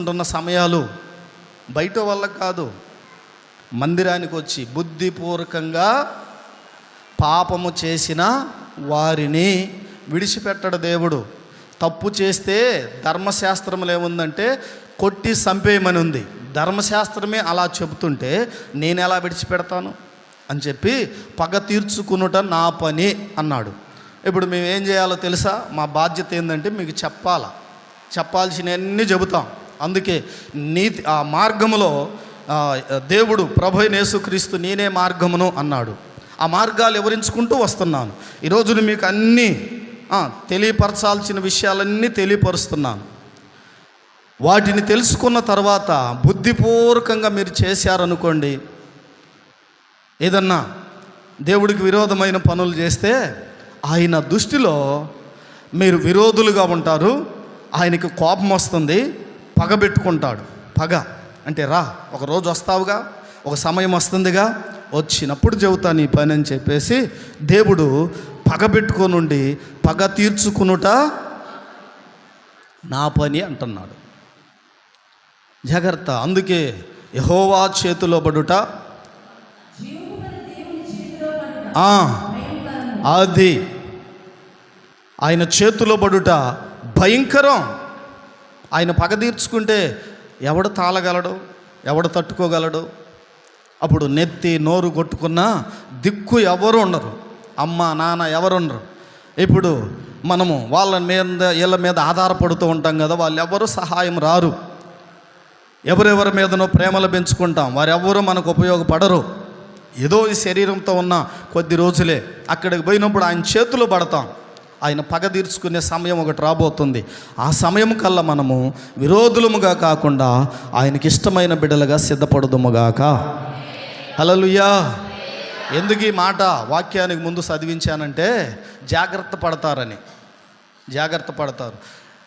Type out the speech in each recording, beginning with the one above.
ఉంటున్న సమయాలు బయట వల్ల కాదు. మందిరానికి వచ్చి బుద్ధిపూర్వకంగా పాపము చేసిన వారిని విడిచిపెట్టడు దేవుడు. తప్పు చేస్తే ధర్మశాస్త్రంలో ఏముందంటే కొట్టి చంపేయమని ఉంది. ధర్మశాస్త్రమే అలా చెబుతుంటే నేను ఎలా విడిచిపెడతాను? అని చెప్పి పగ తీర్చుకునుట నా పని అన్నాడు. ఇప్పుడు మేము ఏం చేయాలో తెలుసా? మా బాధ్యత ఏంటంటే మీకు చెప్పాలా? చెప్పాల్సినవన్నీ చెబుతాం. అందుకే నీతి ఆ మార్గములో దేవుడు ప్రభు యేసుక్రీస్తు నేనే మార్గమును అన్నాడు. ఆ మార్గాలు వివరించుకుంటూ వస్తున్నాను. ఈరోజు మీకు అన్నీ తెలియపరచాల్సిన విషయాలన్నీ తెలియపరుస్తున్నాను. వాటిని తెలుసుకున్న తర్వాత బుద్ధిపూర్వకంగా మీరు చేశారనుకోండి ఏదన్నా దేవుడికి విరోధమైన పనులు చేస్తే ఆయన దృష్టిలో మీరు విరోధులుగా ఉంటారు ఆయనకి కోపం వస్తుంది పగ పెట్టుకుంటాడు. పగ అంటే రా ఒక రోజు వస్తావుగా ఒక సమయం వస్తుందిగా వచ్చినప్పుడు చెబుతా నీ పని అని చెప్పేసి దేవుడు పగ పెట్టుకొనుండి పగ తీర్చుకునుట నా పని అంటున్నాడు. జాగ్రత్త అందుకే యహోవా చేతిలో పడుట. అది. ఆయన చేతిలో పడుట భయంకరం. ఆయన పగ తీర్చుకుంటే ఎవడు తాళగలడు? ఎవడు తట్టుకోగలడు? అప్పుడు నెత్తి నోరు కొట్టుకున్నా దిక్కు ఎవరు ఉండరు. అమ్మ నాన్న ఎవరు ఉండరు. ఇప్పుడు మనము వాళ్ళ మీద వీళ్ళ మీద ఆధారపడుతూ ఉంటాం కదా వాళ్ళు ఎవరు సహాయం రారు. ఎవరెవరి మీదనో ప్రేమలు పెంచుకుంటాం. వారెవ్వరూ మనకు ఉపయోగపడరు. ఏదో ఈ శరీరంతో ఉన్న కొద్ది రోజులే. అక్కడికి పోయినప్పుడు ఆయన చేతులు పడతాం. ఆయన పగ తీర్చుకునే సమయం ఒకటి రాబోతుంది. ఆ సమయం కల్లా మనము విరోధులముగా కాకుండా ఆయనకి ఇష్టమైన బిడ్డలుగా సిద్ధపడదుముగాక. హలలుయా ఎందుకు ఈ మాట వాక్యానికి ముందు చదివించానంటే జాగ్రత్త పడతారని. జాగ్రత్త పడతారు.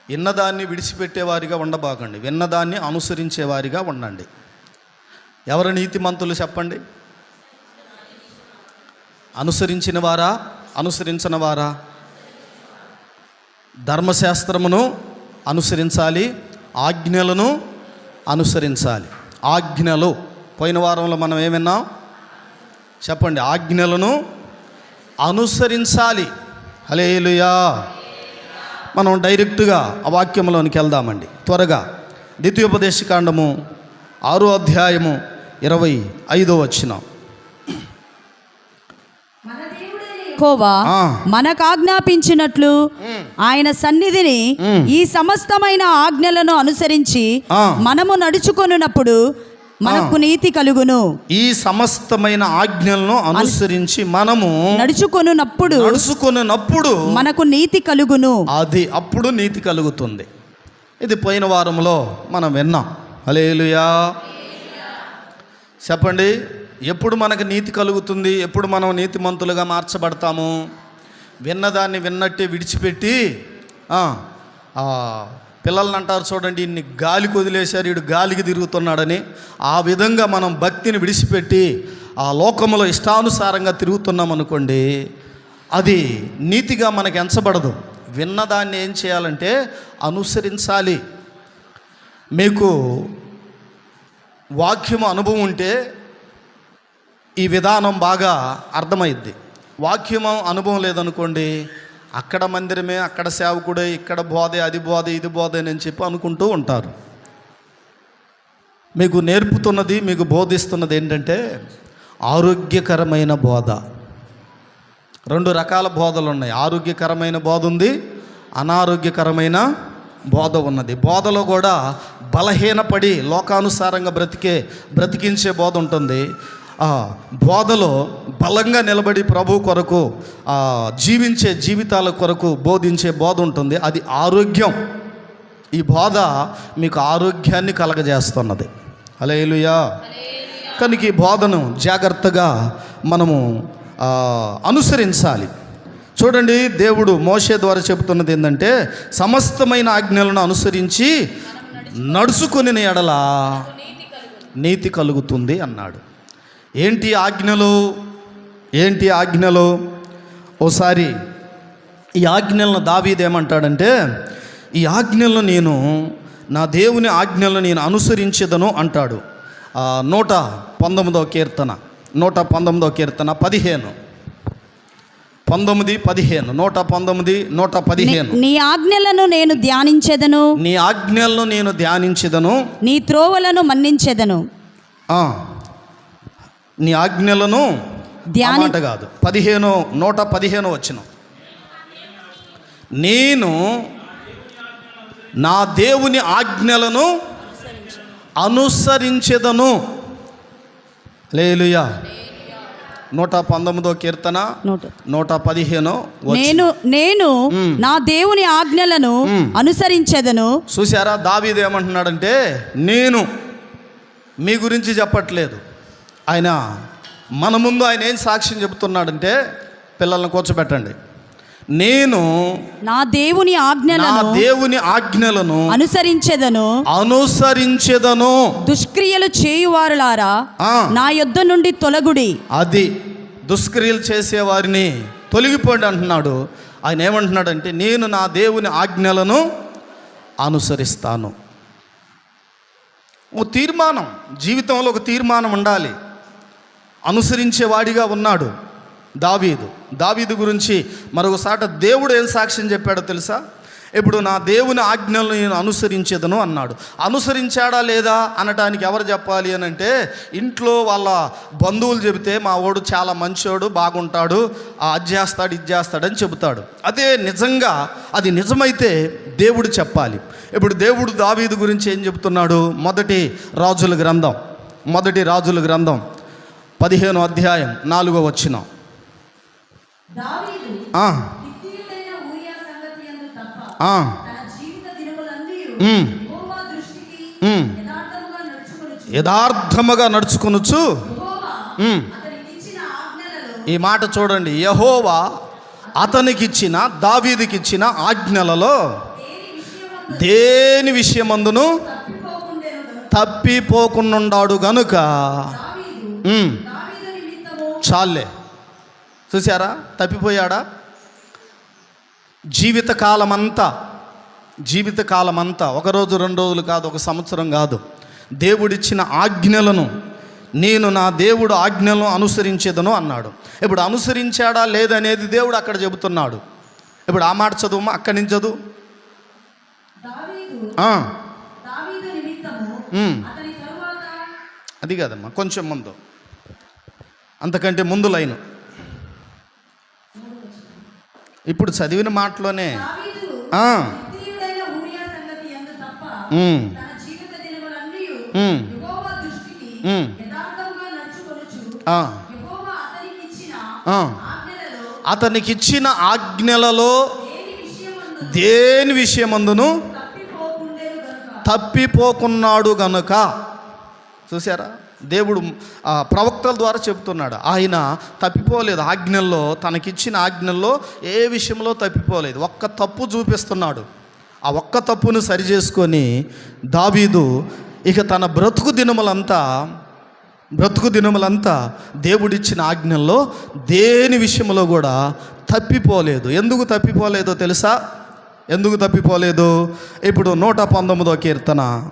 విన్నదాన్ని విడిచిపెట్టేవారిగా ఉండబాకండి. విన్నదాన్ని అనుసరించేవారిగా ఉండండి. ఎవరు నీతిమంతులు చెప్పండి? అనుసరించిన వారా అనుసరించిన వారా ధర్మశాస్త్రమును అనుసరించాలి ఆజ్ఞలను అనుసరించాలి. ఆజ్ఞలు. పోయిన వారంలో మనం ఏమిన్నాం చెప్పండి. ఆజ్ఞలను అనుసరించాలి. హలేలుయా మనం డైరెక్ట్గా ఆ వాక్యంలోనికి వెళ్దామండి. త్వరగా ద్వితీయోపదేశకాండము ఆరో అధ్యాయము ఇరవై ఐదో వచ్చినాం యెహోవా. మనకు ఆజ్ఞాపించినట్లు ఆయన సన్నిధిని ఈ సమస్తమైన ఆజ్ఞలను అనుసరించి. మనము నడుచుకొనున్నప్పుడు మనకు నీతి కలుగును. ఈ సమస్తమైన ఆజ్ఞలను అనుసరించి మనము నడుచుకొనున్నప్పుడు నడుచుకున్నప్పుడు మనకు నీతి కలుగును. అది అప్పుడు నీతి కలుగుతుంది. ఇది పోయిన వారంలో మనం విన్నాం. హలేలుయా చెప్పండి. ఎప్పుడు మనకు నీతి కలుగుతుంది? ఎప్పుడు మనం నీతిమంతులుగా మార్చబడతాము? విన్నదాన్ని విన్నట్టే విడిచిపెట్టి పిల్లల్ని అంటారు చూడండి ఇన్ని గాలికి వదిలేశారు వీడు గాలికి తిరుగుతున్నాడని. ఆ విధంగా మనం భక్తిని విడిచిపెట్టి ఆ లోకములో ఇష్టానుసారంగా తిరుగుతున్నాం అనుకోండి అది నీతిగా మనకు ఎంచబడదు. విన్నదాన్ని ఏం చేయాలంటే అనుసరించాలి. మీకు వాక్యము అనుభవం ఉంటే ఈ విధానం బాగా అర్థమైద్ది. వాక్యం అనుభవం లేదనుకోండి అక్కడ మందిరమే అక్కడ సేవకుడే ఇక్కడ బోధే అది బోధే ఇది బోధే అని చెప్పి అనుకుంటూ ఉంటారు. మీకు నేర్పుతున్నది మీకు బోధిస్తున్నది ఏంటంటే ఆరోగ్యకరమైన బోధ. రెండు రకాల బోధలు ఉన్నాయి. ఆరోగ్యకరమైన బోధ ఉంది అనారోగ్యకరమైన బోధ ఉన్నది. బోధలో కూడా బలహీనపడి లోకానుసారంగా బ్రతికే బ్రతికించే బోధ ఉంటుంది. ఆ బోధలో బలంగా నిలబడి ప్రభు కొరకు ఆ, జీవించే జీవితాల కొరకు బోధించే బోధ ఉంటుంది. అది ఆరోగ్యం. ఈ బోధ మీకు ఆరోగ్యాన్ని కలగజేస్తున్నది. అలేలుయా కనుక ఈ బోధను జాగ్రత్తగా మనము అనుసరించాలి. చూడండి దేవుడు మోషే ద్వారా చెబుతున్నది ఏంటంటే సమస్తమైన ఆజ్ఞలను అనుసరించి నడుచుకుని ఎడల నీతి కలుగుతుంది అన్నాడు. ఏంటి ఆజ్ఞలు? ఏంటి ఆజ్ఞలు? ఓసారి ఈ ఆజ్ఞలను దావీదేమంటాడంటే ఈ ఆజ్ఞలను నేను నా దేవుని ఆజ్ఞలను నేను అనుసరించదను అంటాడు. నూట పంతొమ్మిదో కీర్తన నూట పంతొమ్మిదో కీర్తన పదిహేను. పంతొమ్మిది పదిహేను నూట పంతొమ్మిది నూట పదిహేను. నీ ఆజ్ఞలను నేను ధ్యానించెదను. నీ ఆజ్ఞలను నేను ధ్యానించదను. నీ త్రోవలను మన్నించెదను. నీ ఆజ్ఞలను మాట కాదు. పదిహేను నూట పదిహేను వచ్చిన నేను నా దేవుని ఆజ్ఞలను అనుసరించెదను. లేలుయా నూట పంతొమ్మిదో కీర్తన నోటు పదిహేను నేను నేను నా దేవుని ఆజ్ఞలను అనుసరించెదను. చూసారా దావీదు ఏమంటున్నాడంటే నేను మీ గురించి చెప్పట్లేదు. ఆయన మన ముందు ఆయన ఏం సాక్ష్యం చెబుతున్నాడంటే పిల్లల్ని కూర్చోబెట్టండి. నేను నా దేవుని నా ఆజ్ఞలను దేవుని ఆజ్ఞలను అనుసరించెదను. అనుసరించెదను. దుష్క్రియలు చేయువారులారా. నా యొద్ద నుండి తొలగుడి. అది దుష్క్రియలు చేసేవారిని తొలగిపోండి అంటున్నాడు. ఆయన ఏమంటున్నాడంటే నేను నా దేవుని ఆజ్ఞలను అనుసరిస్తాను. ఓ తీర్మానం జీవితంలో ఒక తీర్మానం ఉండాలి. అనుసరించేవాడిగా ఉన్నాడు దావీదు. దావీదు గురించి మరొకసాట దేవుడు ఏం సాక్ష్యం చెప్పాడో తెలుసా? ఇప్పుడు నా దేవుని ఆజ్ఞలను నేను అనుసరించేదను అన్నాడు. అనుసరించాడా లేదా అనటానికి ఎవరు చెప్పాలి అని అంటే ఇంట్లో వాళ్ళ బంధువులు చెబితే మా వాడు చాలా మంచోడు బాగుంటాడు ఆ అది చేస్తాడు ఇది చేస్తాడని చెబుతాడు. అదే నిజంగా అది నిజమైతే దేవుడు చెప్పాలి. ఇప్పుడు దేవుడు దావీదు గురించి ఏం చెబుతున్నాడు? మొదటి రాజుల గ్రంథం. మొదటి రాజుల గ్రంథం. పదిహేను అధ్యాయం నాలుగో వచ్చిన. యథార్థముగా నడుచుకొనుచు. ఈ మాట చూడండి. యహోవా అతనికిచ్చిన దావీదికిచ్చిన ఆజ్ఞలలో దేని విషయమందును? తప్పిపోకుండాడు గనుక. చాలే చూసారా తప్పిపోయాడా? జీవితకాలమంతా జీవితకాలమంతా ఒక రోజు రెండు రోజులు కాదు ఒక సంవత్సరం కాదు. దేవుడిచ్చిన ఆజ్ఞలను నేను నా దేవుడు ఆజ్ఞలను అనుసరించేదను అన్నాడు. ఇప్పుడు అనుసరించాడా లేదనేది దేవుడు అక్కడ చెబుతున్నాడు. ఇప్పుడు ఆ మాట చదువు అక్కడి నుంచి చదువు. అది కదమ్మా కొంచెం ముందు. అంతకంటే ముందు లైను. ఇప్పుడు చదివిన మాటలోనే. అతనికి ఇచ్చిన ఆజ్ఞలలో దేని విషయమందును? తప్పిపోకున్నాడు గనుక. చూసారా దేవుడు ఆ, ప్రవక్తల ద్వారా చెబుతున్నాడు. ఆయన తప్పిపోలేదు. ఆజ్ఞల్లో తనకిచ్చిన ఆజ్ఞల్లో ఏ విషయంలో తప్పిపోలేదు. ఒక్క తప్పు చూపిస్తున్నాడు. ఆ ఒక్క తప్పును సరిచేసుకొని దావీదు ఇక తన బ్రతుకు దినములంతా బ్రతుకు దినములంతా దేవుడిచ్చిన ఆజ్ఞల్లో దేని విషయంలో కూడా తప్పిపోలేదు. ఎందుకు తప్పిపోలేదో తెలుసా? ఎందుకు తప్పిపోలేదు? ఇప్పుడు నూట పంతొమ్మిదో కీర్తన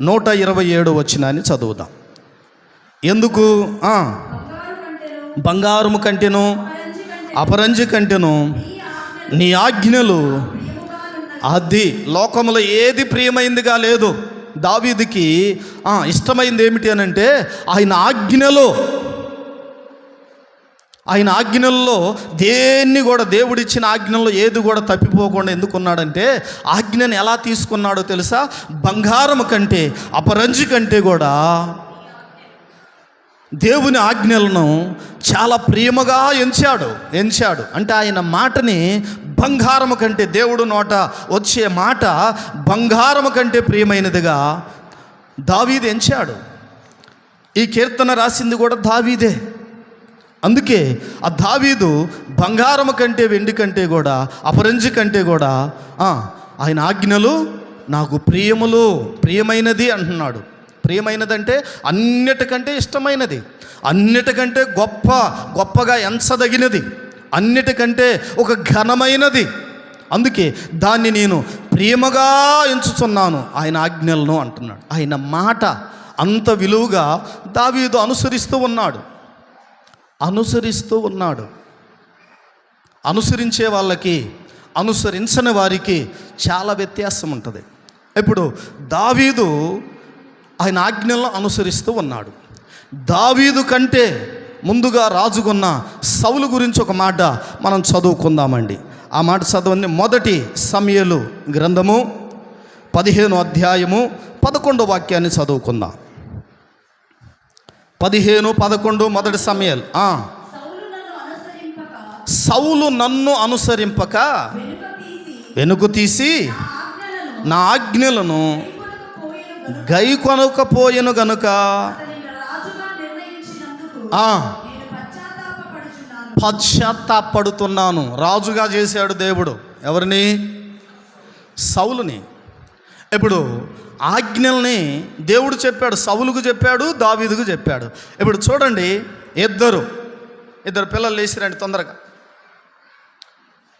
నూట ఇరవై ఏడు వచ్చిన అని చదువుదాం. ఎందుకు? బంగారము కంటెను అపరంజి కంటెను నీ ఆజ్ఞలు. అది లోకములో ఏది ప్రియమైందిగా లేదు. దావీదికి ఇష్టమైంది ఏమిటి అని అంటే ఆయన ఆజ్ఞలో. ఆయన ఆజ్ఞల్లో దేన్ని కూడా దేవుడిచ్చిన ఆజ్ఞల్లో ఏది కూడా తప్పిపోకుండా ఎందుకున్నాడంటే ఆజ్ఞను ఎలా తీసుకున్నాడో తెలుసా? బంగారం కంటే అపరంజి కంటే కూడా. దేవుని ఆజ్ఞలను చాలా ప్రేమగా ఎంచాడు ఎంచాడు. అంటే ఆయన మాటని బంగారము కంటే దేవుడు నోట వచ్చే మాట బంగారము కంటే ప్రియమైనదిగా దావీదు ఎంచాడు. ఈ కీర్తన రాసింది కూడా దావీదే. అందుకే ఆ దావీదు బంగారము కంటే వెండి కంటే కూడా అపరంజి కంటే కూడా ఆయన ఆజ్ఞలు నాకు ప్రియములు ప్రియమైనది అంటున్నాడు. ప్రియమైనదంటే అన్నిటికంటే ఇష్టమైనది. అన్నిటికంటే గొప్ప గొప్పగా ఎంచదగినది. అన్నిటికంటే ఒక ఘనమైనది. అందుకే దాన్ని నేను ప్రేమగా ఎంచుతున్నాను ఆయన ఆజ్ఞలను అంటున్నాడు. ఆయన మాట అంత విలువగా దావీదు అనుసరిస్తూ ఉన్నాడు. అనుసరిస్తూ ఉన్నాడు. అనుసరించే వాళ్ళకి అనుసరించని వారికి చాలా వ్యత్యాసం ఉంటుంది. ఇప్పుడు దావీదు ఆయన ఆజ్ఞలను అనుసరిస్తూ ఉన్నాడు. దావీదు కంటే ముందుగా రాజుకున్న సౌలు గురించి ఒక మాట మనం చదువుకుందామండి. ఆ మాట చదవండి. మొదటి సమయలు గ్రంథము పదిహేను అధ్యాయము పదకొండో వాక్యాన్ని చదువుకుందాం. పదిహేను పదకొండు మొదటి సమయాలు. సౌలు నన్ను అనుసరింపక వెనుక తీసి నా ఆజ్ఞలను గై కొనకపోయెను గనుక పశ్చాత్తాపడుతున్నాను రాజుగా చేశాడు దేవుడు. ఎవరిని? సౌలుని. ఇప్పుడు ఆజ్ఞల్ని దేవుడు చెప్పాడు సౌలుకు చెప్పాడు దావీదుకు చెప్పాడు. ఇప్పుడు చూడండి ఇద్దరు ఇద్దరు పిల్లలు లేచిరండి తొందరగా.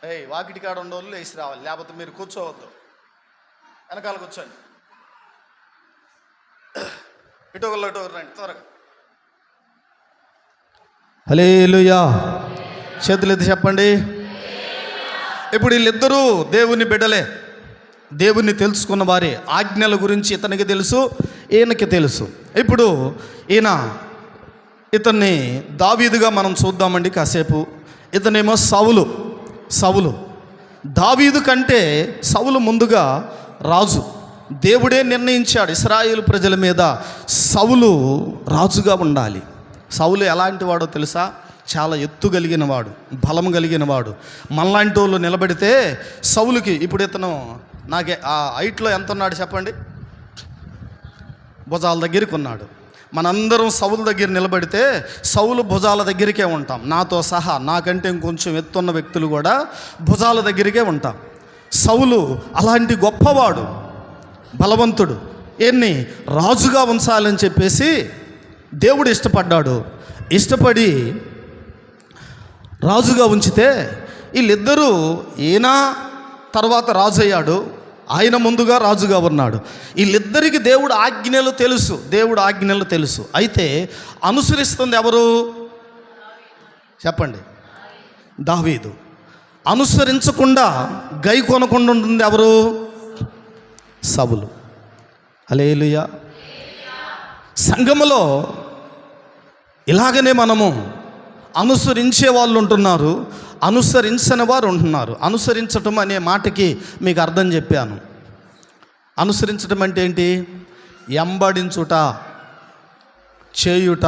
ఏయ్ వాకిటి కాడ ఉండోళ్ళు లేచి రావాలి లేకపోతే మీరు కూర్చోవద్దు. వెనకాల కూర్చోండి. ఇటు ఒకళ్ళు ఇటు ఒకరు రండి త్వరగా. హలేలుయా చేతులు ఎత్తి చెప్పండి. ఇప్పుడు వీళ్ళిద్దరూ దేవుని బిడ్డలే. దేవుణ్ణి తెలుసుకున్న వారి ఆజ్ఞల గురించి ఇతనికి తెలుసు ఈయనకి తెలుసు. ఇప్పుడు ఈయన ఇతన్ని దావీదుగా మనం చూద్దామండి కాసేపు. ఇతనేమో సవులు సవులు దావీదు కంటే సవులు ముందుగా రాజు. దేవుడే నిర్ణయించాడు ఇస్రాయేల్ ప్రజల మీద సవులు రాజుగా ఉండాలి. సౌలు ఎలాంటి వాడో తెలుసా? చాలా ఎత్తు కలిగిన వాడు బలం కలిగిన వాడు. మనలాంటి వాళ్ళు నిలబడితే సౌలుకి ఇప్పుడు ఇతను నాకే ఆ హైట్లో ఎంత ఉన్నాడు చెప్పండి? భుజాల దగ్గరికి ఉన్నాడు. మనందరం సౌలు దగ్గర నిలబడితే సౌలు భుజాల దగ్గరికే ఉంటాం. నాతో సహా నాకంటే ఇంకొంచెం ఎత్తున్న వ్యక్తులు కూడా భుజాల దగ్గరికే ఉంటాం. సౌలు అలాంటి గొప్పవాడు. బలవంతుడు. ఎన్ని? రాజుగా ఉంచాలని చెప్పేసి దేవుడు ఇష్టపడ్డాడు. ఇష్టపడి రాజుగా ఉంచితే వీళ్ళిద్దరూ ఈయన తర్వాత రాజు అయ్యాడు ఆయన ముందుగా రాజుగా ఉన్నాడు. వీళ్ళిద్దరికి దేవుడు ఆజ్ఞలు తెలుసు. దేవుడు ఆజ్ఞలు తెలుసు. అయితే అనుసరిస్తుంది ఎవరు? చెప్పండి. దావీదు. అనుసరించకుండా గై కొనకుండా ఉంటుంది ఎవరు? సవులు. అలేలుయ సంఘములో ఇలాగనే మనము అనుసరించే వాళ్ళు ఉంటున్నారు అనుసరించని వారు ఉంటున్నారు. అనుసరించటం అనే మాటకి మీకు అర్థం చెప్పాను. అనుసరించటం అంటే ఏంటి? ఎంబడించుట చేయుట.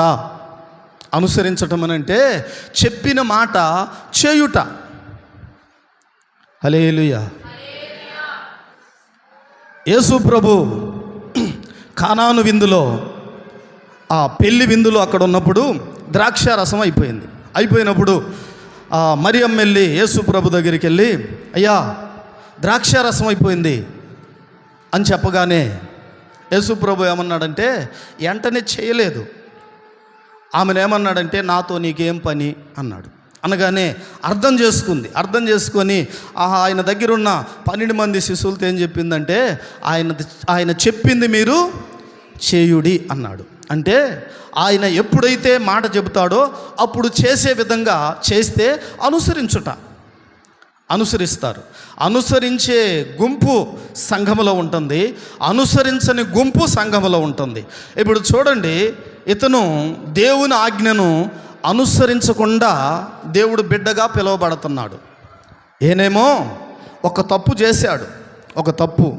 అనుసరించటం అని అంటే చెప్పిన మాట చేయుట. హలేలుయా యేసు ప్రభు కానాను విందులో ఆ పెళ్ళి విందులో అక్కడ ఉన్నప్పుడు ద్రాక్ష రసం అయిపోయింది. అయిపోయినప్పుడు ఆ మరియం వెళ్ళి యేసు ప్రభు దగ్గరికి వెళ్ళి అయ్యా ద్రాక్ష రసం అయిపోయింది అని చెప్పగానే యేసు ప్రభు ఏమన్నాడంటే వెంటనే చేయలేదు. ఆమెను ఏమన్నాడంటే నాతో నీకేం పని అన్నాడు. అనగానే అర్థం చేసుకుంది. అర్థం చేసుకొని ఆహా ఆయన దగ్గర ఉన్న పన్నెండు మంది శిశువులతో ఏం చెప్పిందంటే ఆయన ఆయన చెప్పింది మీరు చేయుడి అన్నాడు. అంటే ఆయన ఎప్పుడైతే మాట చెబుతాడో అప్పుడు చేసే విధంగా చేస్తే అనుసరించుట అనుసరిస్తారు. అనుసరించే గుంపు సంఘములో ఉంటుంది. అనుసరించని గుంపు సంఘములో ఉంటుంది. ఇప్పుడు చూడండి ఇతను దేవుని ఆజ్ఞను అనుసరించకుండా దేవుడు బిడ్డగా పిలువబడుతున్నాడు. ఏనేమో ఒక తప్పు చేశాడు. ఒక తప్పు.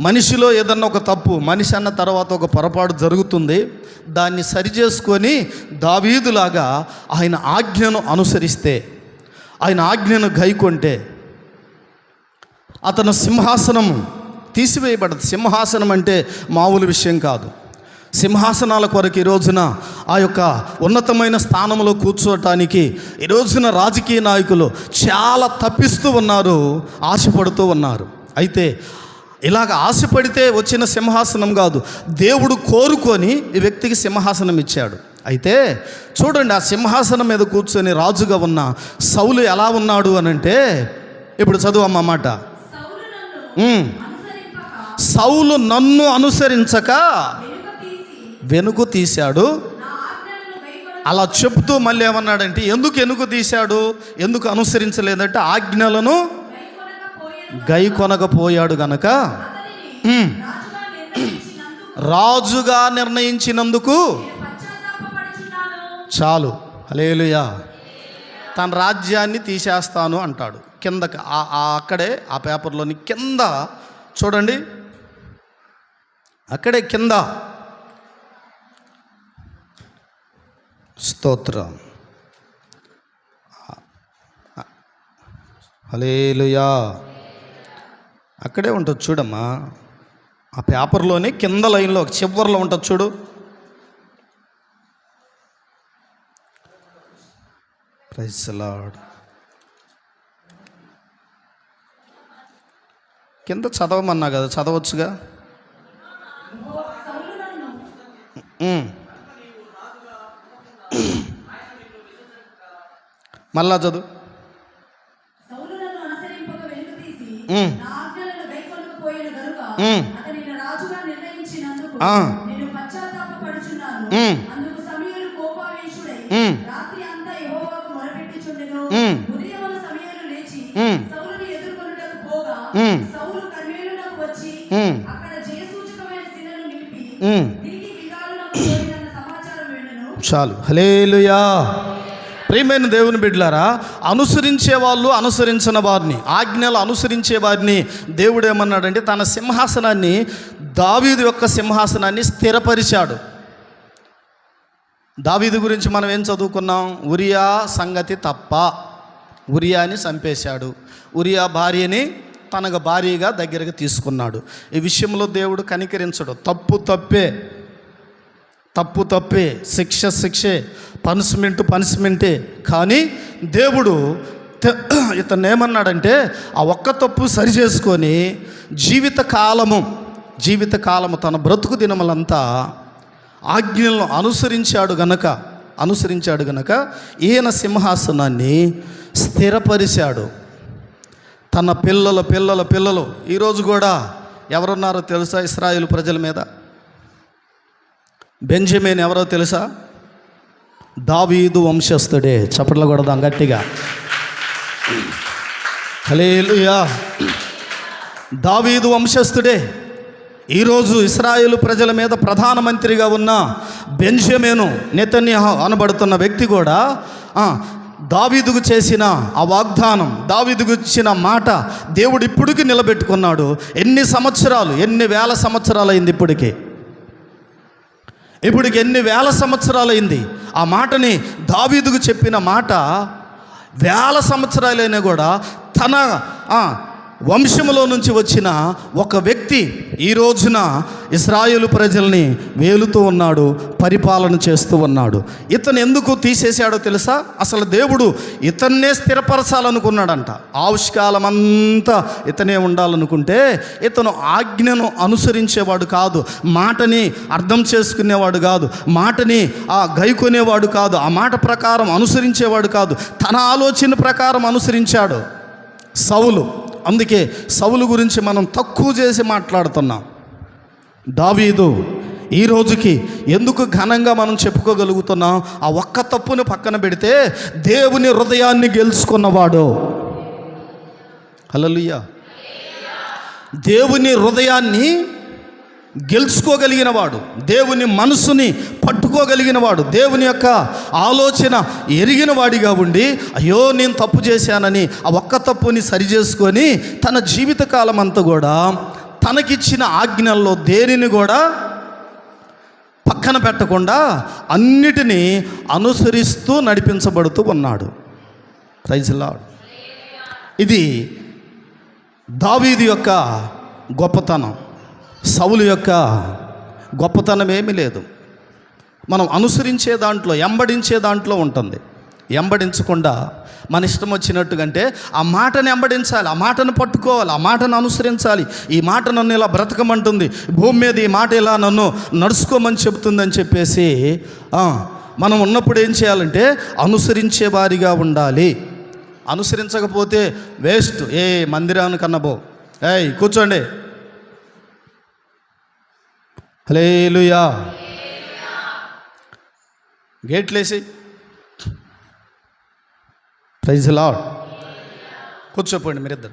మనిషిలో ఏదన్నా ఒక తప్పు మనిషి అన్న తర్వాత ఒక పొరపాటు జరుగుతుంది. దాన్ని సరిచేసుకొని దావీదులాగా ఆయన ఆజ్ఞను అనుసరిస్తే ఆయన ఆజ్ఞను గైకొంటే అతను సింహాసనం తీసివేయబడదు సింహాసనం అంటే మామూలు విషయం కాదు. సింహాసనాల కొరకు ఈ రోజున ఆ యొక్క ఉన్నతమైన స్థానంలో కూర్చోటానికి ఈ రోజున రాజకీయ నాయకులు చాలా తప్పిస్తూ ఉన్నారు ఆశపడుతూ ఉన్నారు. అయితే ఇలాగ ఆశపడితే వచ్చిన సింహాసనం కాదు దేవుడు కోరుకొని ఈ వ్యక్తికి సింహాసనం ఇచ్చాడు. అయితే చూడండి ఆ సింహాసనం మీద కూర్చొని రాజుగా ఉన్న సౌలు ఎలా ఉన్నాడు అని అంటే ఇప్పుడు చదువు అమ్మ మాట. సౌలు నన్ను అనుసరించక వెనుక తీశాడు. అలా చెప్తూ మళ్ళీ ఏమన్నాడంటే ఎందుకు ఎనుకు తీశాడు? ఎందుకు అనుసరించలేదంటే ఆజ్ఞలను గై కొనకపోయాడు గనక రాజుగా నిర్ణయించినందుకు చాలు. అలేలుయా తన రాజ్యాన్ని తీసేస్తాను అంటాడు. కిందకి ఆ అక్కడే ఆ పేపర్లోని కింద చూడండి. అక్కడే కింద స్తోత్రం. హలేలుయా అక్కడే ఉంటుంది చూడమ్మా. ఆ పేపర్లోనే కింద లైన్లో చివరిలో ఉంటుంది చూడు. Praise Lord. కింద చదవమన్నా కదా చదవచ్చుగా? మళ్ళా చదువు. చాలు. హలేలుయా ప్రియమైన దేవుని బిడ్డలారా అనుసరించే వాళ్ళు అనుసరించిన వారిని ఆజ్ఞలు అనుసరించే వారిని దేవుడు ఏమన్నాడంటే తన సింహాసనాన్ని దావీదు యొక్క సింహాసనాన్ని స్థిరపరిచాడు. దావీదు గురించి మనం ఏం చదువుకున్నాం? ఉరియా సంగతి తప్ప. ఉరియాని చంపేశాడు. ఉరియా భార్యని తనకు భార్యగా దగ్గరకు తీసుకున్నాడు. ఈ విషయంలో దేవుడు కనికరించడు. తప్పు తప్పే. తప్పు తప్పే శిక్ష శిక్షే పనిష్మెంట్ పనిష్మెంటే కానీ దేవుడు ఇతను ఏమన్నాడంటే ఆ ఒక్క తప్పు సరి చేసుకొని జీవిత కాలము జీవిత కాలము తన బ్రతుకు దినములంతా ఆజ్ఞలను అనుసరించాడు గనక అనుసరించాడు గనక ఈయన సింహాసనాన్ని స్థిరపరిచాడు. తన పిల్లల పిల్లల పిల్లలు ఈరోజు కూడా ఎవరున్నారో తెలుసా ఇస్రాయిల్ ప్రజల మీద? బెంజమిన్ ఎవరో తెలుసా? దావీదు వంశస్థుడే. చప్పట్లు కొడదాం గట్టిగా. హలేలుయా దావీదు వంశస్థుడే. ఈరోజు ఇస్రాయేల్ ప్రజల మీద ప్రధానమంత్రిగా ఉన్న బెంజమేను నెతన్యాహు అనబడుతున్న వ్యక్తి కూడా దావీదుకు చేసిన ఆ వాగ్దానం దావీదుకు ఇచ్చిన మాట దేవుడు ఇప్పటికి నిలబెట్టుకున్నాడు. ఎన్ని సంవత్సరాలు ఎన్ని వేల సంవత్సరాలు అయింది ఇప్పటికి? ఇప్పుడు ఎన్ని వేల సంవత్సరాలైంది? ఆ మాటని దావీదుకు చెప్పిన మాట వేల సంవత్సరాలైనా కూడా తన వంశములో నుంచి వచ్చిన ఒక వ్యక్తి ఈ రోజున ఇస్రాయేలు ప్రజల్ని వేలుతూ ఉన్నాడు పరిపాలన చేస్తూ ఉన్నాడు. ఇతను ఎందుకు తీసేశాడో తెలుసా? అసలు దేవుడు ఇతన్నే స్థిరపరచాలనుకున్నాడంట. ఆవిష్కాలమంతా అంతా ఇతనే ఉండాలనుకుంటే ఇతను ఆజ్ఞను అనుసరించేవాడు కాదు మాటని అర్థం చేసుకునేవాడు కాదు మాటని ఆ గైకొనేవాడు కాదు ఆ మాట ప్రకారం అనుసరించేవాడు కాదు తన ఆలోచన ప్రకారం అనుసరించాడు సౌలు. అందుకే సవులు గురించి మనం తక్కువ చేసి మాట్లాడుతున్నాం. దావీదు ఈ రోజుకి ఎందుకు ఘనంగా మనం చెప్పుకోగలుగుతున్నాం? ఆ ఒక్క తప్పుని పక్కన పెడితే దేవుని హృదయాన్ని గెలుచుకున్నవాడు. హల్లెలూయా. దేవుని హృదయాన్ని గెలుచుకోగలిగిన వాడు దేవుని మనసుని పట్టుకోగలిగిన వాడు దేవుని యొక్క ఆలోచన ఎరిగిన వాడిగా ఉండి అయ్యో నేను తప్పు చేశానని ఆ ఒక్క తప్పుని సరిచేసుకొని తన జీవితకాలం అంతా కూడా తనకిచ్చిన ఆజ్ఞల్లో దేనిని కూడా పక్కన పెట్టకుండా అన్నిటినీ అనుసరిస్తూ నడిపించబడుతూ ఉన్నాడు. ప్రైజ్లాడ్ ఇది దావీది యొక్క గొప్పతనం. సౌలు యొక్క గొప్పతనం ఏమీ లేదు. మనం అనుసరించే దాంట్లో ఎంబడించే దాంట్లో ఉంటుంది. ఎంబడించకుండా మన ఇష్టం వచ్చినట్టుగా అంటే ఆ మాటను ఎంబడించాలి ఆ మాటను పట్టుకోవాలి ఆ మాటను అనుసరించాలి. ఈ మాట నన్ను ఇలా బ్రతకమంటుంది భూమి మీద ఈ మాట ఇలా నన్ను నడుచుకోమని చెబుతుందని చెప్పేసి మనం ఉన్నప్పుడు ఏం చేయాలంటే అనుసరించే వారిగా ఉండాలి. అనుసరించకపోతే వేస్ట్. ఏ మందిరానికన్నా పో. ఏయ్ కూర్చోండి. హలేలుయా గేట్లేసి. ప్రైజ్ లాడ్ కూర్చోపోండి మీరిద్దరు.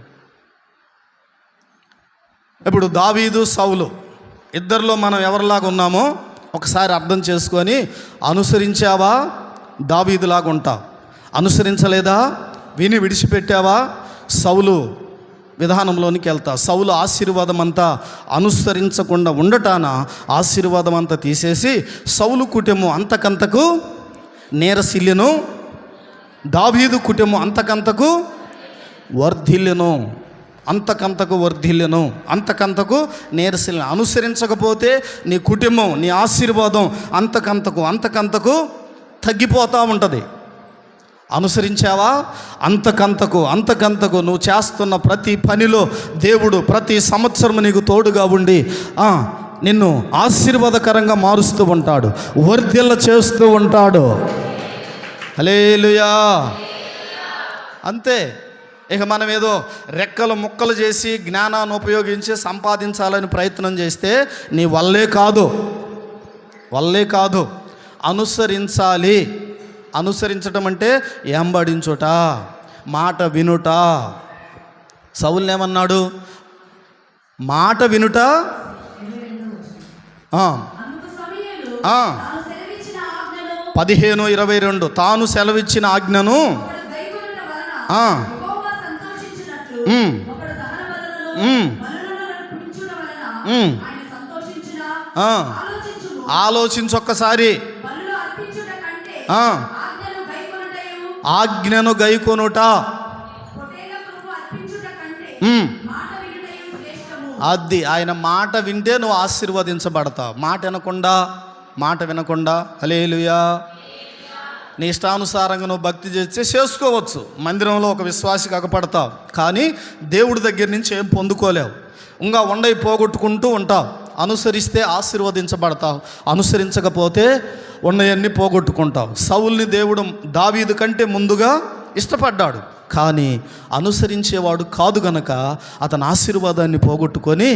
ఇప్పుడు దావీదు సౌలు ఇద్దరిలో మనం ఎవరిలాగా ఉన్నామో ఒకసారి అర్థం చేసుకొని అనుసరించావా? దావీదులాగా ఉంటావు అనుసరించలేదా? విని విడిచిపెట్టావా? సౌలు విధానంలోనికి వెళ్తా సౌలు ఆశీర్వాదం అంతా అనుసరించకుండా ఉండటాన ఆశీర్వాదం అంతా తీసేసి సౌలు కుటుంబం అంతకంతకు నేరశిల్యను దావీదు కుటుంబం అంతకంతకు వర్ధిల్యను అంతకంతకు వర్ధిల్లును అంతకంతకు నేరసిన అనుసరించకపోతే నీ కుటుంబం నీ ఆశీర్వాదం అంతకంతకు అంతకంతకు తగ్గిపోతూ ఉంటుంది. అనుసరించావా? అంతకంతకు అంతకంతకు నువ్వు చేస్తున్న ప్రతి పనిలో దేవుడు ప్రతి సంవత్సరం నీకు తోడుగా ఉండి నిన్ను ఆశీర్వాదకరంగా మారుస్తూ ఉంటాడు వర్ధిల్ల చేస్తూ ఉంటాడు. అలేలుయా అంతే. ఇక మనం ఏదో రెక్కలు ముక్కలు చేసి జ్ఞానాన్ని ఉపయోగించి సంపాదించాలని ప్రయత్నం చేస్తే నీ వల్లే కాదు వల్లే కాదు అనుసరించాలి. అనుసరించటం అంటే ఎంబడించుట మాట వినుట. సౌల్నేమన్నాడు మాట వినుట? పదిహేను ఇరవై రెండు. తాను సెలవిచ్చిన ఆజ్ఞను. ఆ, ఆజ్ఞను గైకొనుట. అది ఆయన మాట వింటే నువ్వు ఆశీర్వదించబడతావు. మాట వినకుండా మాట వినకుండా హలేలుయా నీ ఇష్టానుసారంగా నువ్వు భక్తి చేస్తే చేసుకోవచ్చు. మందిరంలో ఒక విశ్వాసికి అగపడతావు కానీ దేవుడి దగ్గర నుంచి ఏం పొందుకోలేవు. ఇంకా ఉండై పోగొట్టుకుంటూ ఉంటావు. అనుసరిస్తే ఆశీర్వదించబడతావు. అనుసరించకపోతే ఉన్నయన్నీ పోగొట్టుకుంటావు. సౌల్ని దేవుడు దావీదు కంటే ముందుగా ఇష్టపడ్డాడు. కానీ అనుసరించేవాడు కాదు గనక అతని ఆశీర్వాదాన్ని పోగొట్టుకొని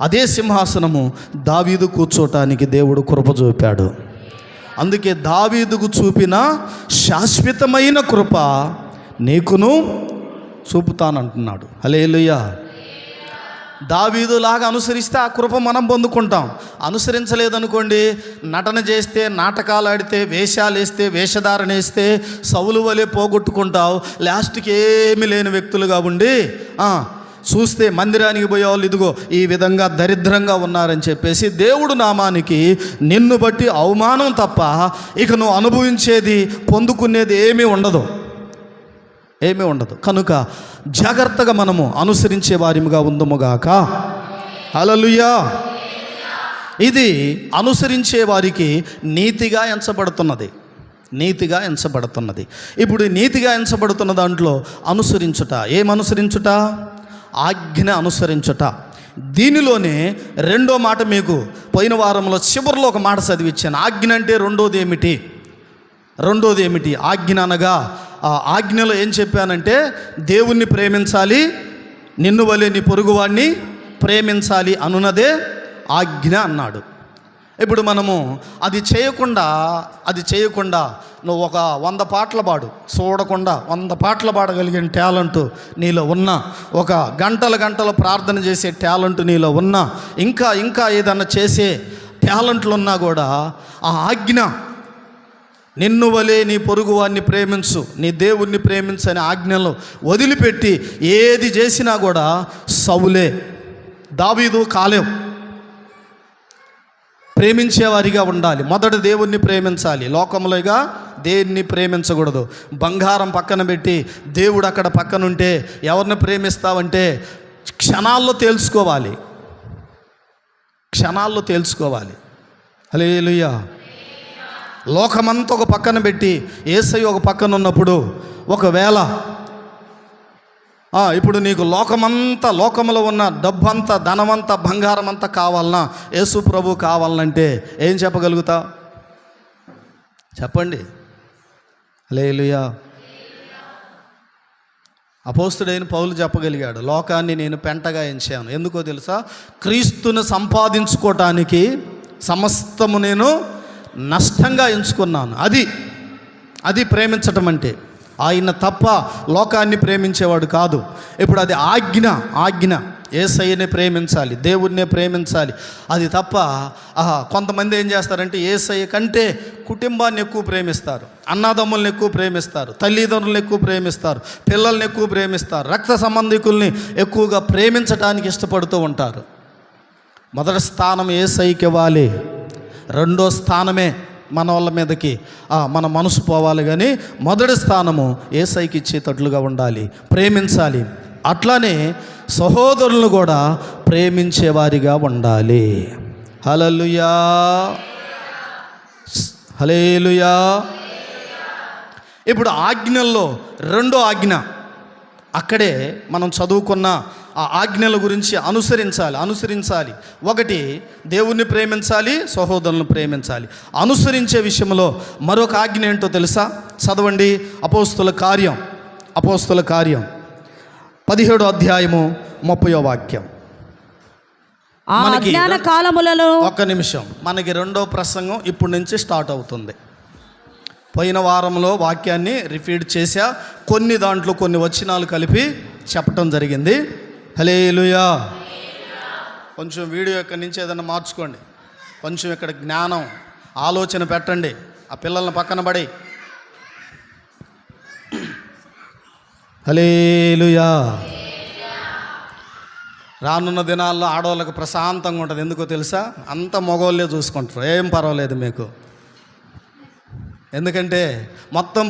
అదే సింహాసనము దావీదు కూర్చోటానికి దేవుడు కృప చూపాడు. అందుకే దావీదుకు చూపిన శాశ్వతమైన కృప నీకును చూపుతానంటున్నాడు. హలేలుయ్యా దావీదులాగా అనుసరిస్తే ఆ కృప మనం పొందుకుంటాం. అనుసరించలేదనుకోండి నటన చేస్తే నాటకాలు ఆడితే వేషాలు వేస్తే వేషధారణ వేస్తే సవులు వలె పోగొట్టుకుంటావు. లాస్ట్కి ఏమీ లేని వ్యక్తులుగా ఉండి చూస్తే మందిరానికి పోయేవాళ్ళు ఇదిగో ఈ విధంగా దరిద్రంగా ఉన్నారని చెప్పేసి దేవుడు నామానికి నిన్ను బట్టి అవమానం తప్ప ఇక నువ్వు అనుభవించేది పొందుకునేది ఏమీ ఉండదు. ఏమీ ఉండదు. కనుక జాగ్రత్తగా మనము అనుసరించే వారిముగా ఉందముగాక. హల్లెలూయా. ఇది అనుసరించే వారికి నీతిగా ఎంచబడుతున్నది. నీతిగా ఎంచబడుతున్నది. ఇప్పుడు నీతిగా ఎంచబడుతున్న దాంట్లో అనుసరించుట ఏమనుసరించుట? ఆజ్ఞ అనుసరించుట. దీనిలోనే రెండో మాట మీకు పోయిన వారంలో చివరిలో ఒక మాట చదివించాను ఆజ్ఞ అంటే రెండోది ఏమిటి? రెండోది ఏమిటి? ఆజ్ఞ అనగా ఆ ఆజ్ఞలో ఏం చెప్పానంటే దేవుణ్ణి ప్రేమించాలి నిన్ను వలే నీ పొరుగువాణ్ణి ప్రేమించాలి అనున్నదే ఆజ్ఞ అన్నాడు. ఇప్పుడు మనము అది చేయకుండా అది చేయకుండా నువ్వు ఒక వంద పాటలు పాడు చూడకుండా వంద పాటలు పాడగలిగిన టాలెంట్ నీలో ఉన్న ఒక గంటల గంటలు ప్రార్థన చేసే టాలెంట్ నీలో ఉన్న ఇంకా ఇంకా ఏదన్నా చేసే టాలెంట్లు ఉన్నా కూడా ఆ ఆజ్ఞ నిన్ను వలే నీ పొరుగువాన్ని ప్రేమించు నీ దేవుణ్ణి ప్రేమించని ఆజ్ఞలు వదిలిపెట్టి ఏది చేసినా కూడా సవులే దావీదు కాలేం. ప్రేమించేవారిగా ఉండాలి మొదట దేవుణ్ణి ప్రేమించాలి. లోకంలోగా దేన్ని ప్రేమించకూడదు. బంగారం పక్కన పెట్టి దేవుడు అక్కడ పక్కనుంటే ఎవరిని ప్రేమిస్తావంటే క్షణాల్లో తేల్చుకోవాలి. క్షణాల్లో తేల్చుకోవాలి. హల్లెలూయా. లోకమంతా ఒక పక్కన పెట్టి ఏసై ఒక పక్కన ఉన్నప్పుడు ఒకవేళ ఇప్పుడు నీకు లోకమంతా లోకంలో ఉన్న డబ్బంతా ధనమంతా బంగారం అంతా కావాలన్నా యేసు ప్రభు కావాలంటే ఏం చెప్పగలుగుతా? చెప్పండి. లేలుయా అపోస్తుడైన పౌలు చెప్పగలిగాడు లోకాన్ని నేను పెంటగా ఎంచాను. ఎందుకో తెలుసా? క్రీస్తును సంపాదించుకోవటానికి సమస్తము నేను నష్టంగా ఎంచుకున్నాను. అది అది ప్రేమించటం అంటే. ఆయన తప్ప లోకాన్ని ప్రేమించేవాడు కాదు. ఇప్పుడు అది ఆజ్ఞ ఆజ్ఞ. ఏసయ్యనే ప్రేమించాలి దేవుణ్ణే ప్రేమించాలి. అది తప్ప కొంతమంది ఏం చేస్తారంటే ఏసయ్య కంటే కుటుంబాన్ని ఎక్కువ ప్రేమిస్తారు. అన్నదమ్ముల్ని ఎక్కువ ప్రేమిస్తారు తల్లిదండ్రులను ఎక్కువ ప్రేమిస్తారు పిల్లల్ని ఎక్కువ ప్రేమిస్తారు రక్త సంబంధికుల్ని ఎక్కువగా ప్రేమించడానికి ఇష్టపడుతూ ఉంటారు. మొదటి స్థానం ఏసైకి ఇవ్వాలి. రెండో స్థానమే మన వాళ్ళ మీదకి. మన మనసు పోవాలి కానీ మొదటి స్థానము ఏసైకి ఇచ్చేటట్లుగా ఉండాలి ప్రేమించాలి. అట్లానే సహోదరులను కూడా ప్రేమించేవారిగా ఉండాలి. హలలుయా హలేలుయా ఇప్పుడు ఆజ్ఞల్లో రెండో ఆజ్ఞ. అక్కడే మనం చదువుకున్న ఆ ఆజ్ఞల గురించి అనుసరించాలి అనుసరించాలి. ఒకటి దేవుణ్ణి ప్రేమించాలి సహోదరులను ప్రేమించాలి. అనుసరించే విషయంలో మరొక ఆజ్ఞ ఏంటో తెలుసా? చదవండి. అపోస్తుల కార్యం అపోస్తుల కార్యం. పదిహేడో అధ్యాయము ముప్పయో వాక్యం. అజ్ఞాన కాలములలో ఒక్క నిమిషం. మనకి రెండో ప్రసంగం ఇప్పటి నుంచి స్టార్ట్ అవుతుంది. పోయిన వారంలో వాక్యాన్ని రిపీట్ చేశా. కొన్ని దాంట్లో కొన్ని వచనాలు కలిపి చెప్పటం జరిగింది. హలేలుయా కొంచెం వీడియో ఇక్కడి నుంచి ఏదైనా మార్చుకోండి. కొంచెం ఇక్కడ జ్ఞానం ఆలోచన పెట్టండి. ఆ పిల్లల్ని పక్కన పడి. హలేలుయా రానున్న దినాల్లో ఆడవాళ్ళకి ప్రశాంతంగా ఉంటుంది. ఎందుకో తెలుసా? అంత మగవాళ్ళే చూసుకుంటారు. ఏం పర్వాలేదు మీకు. ఎందుకంటే మొత్తం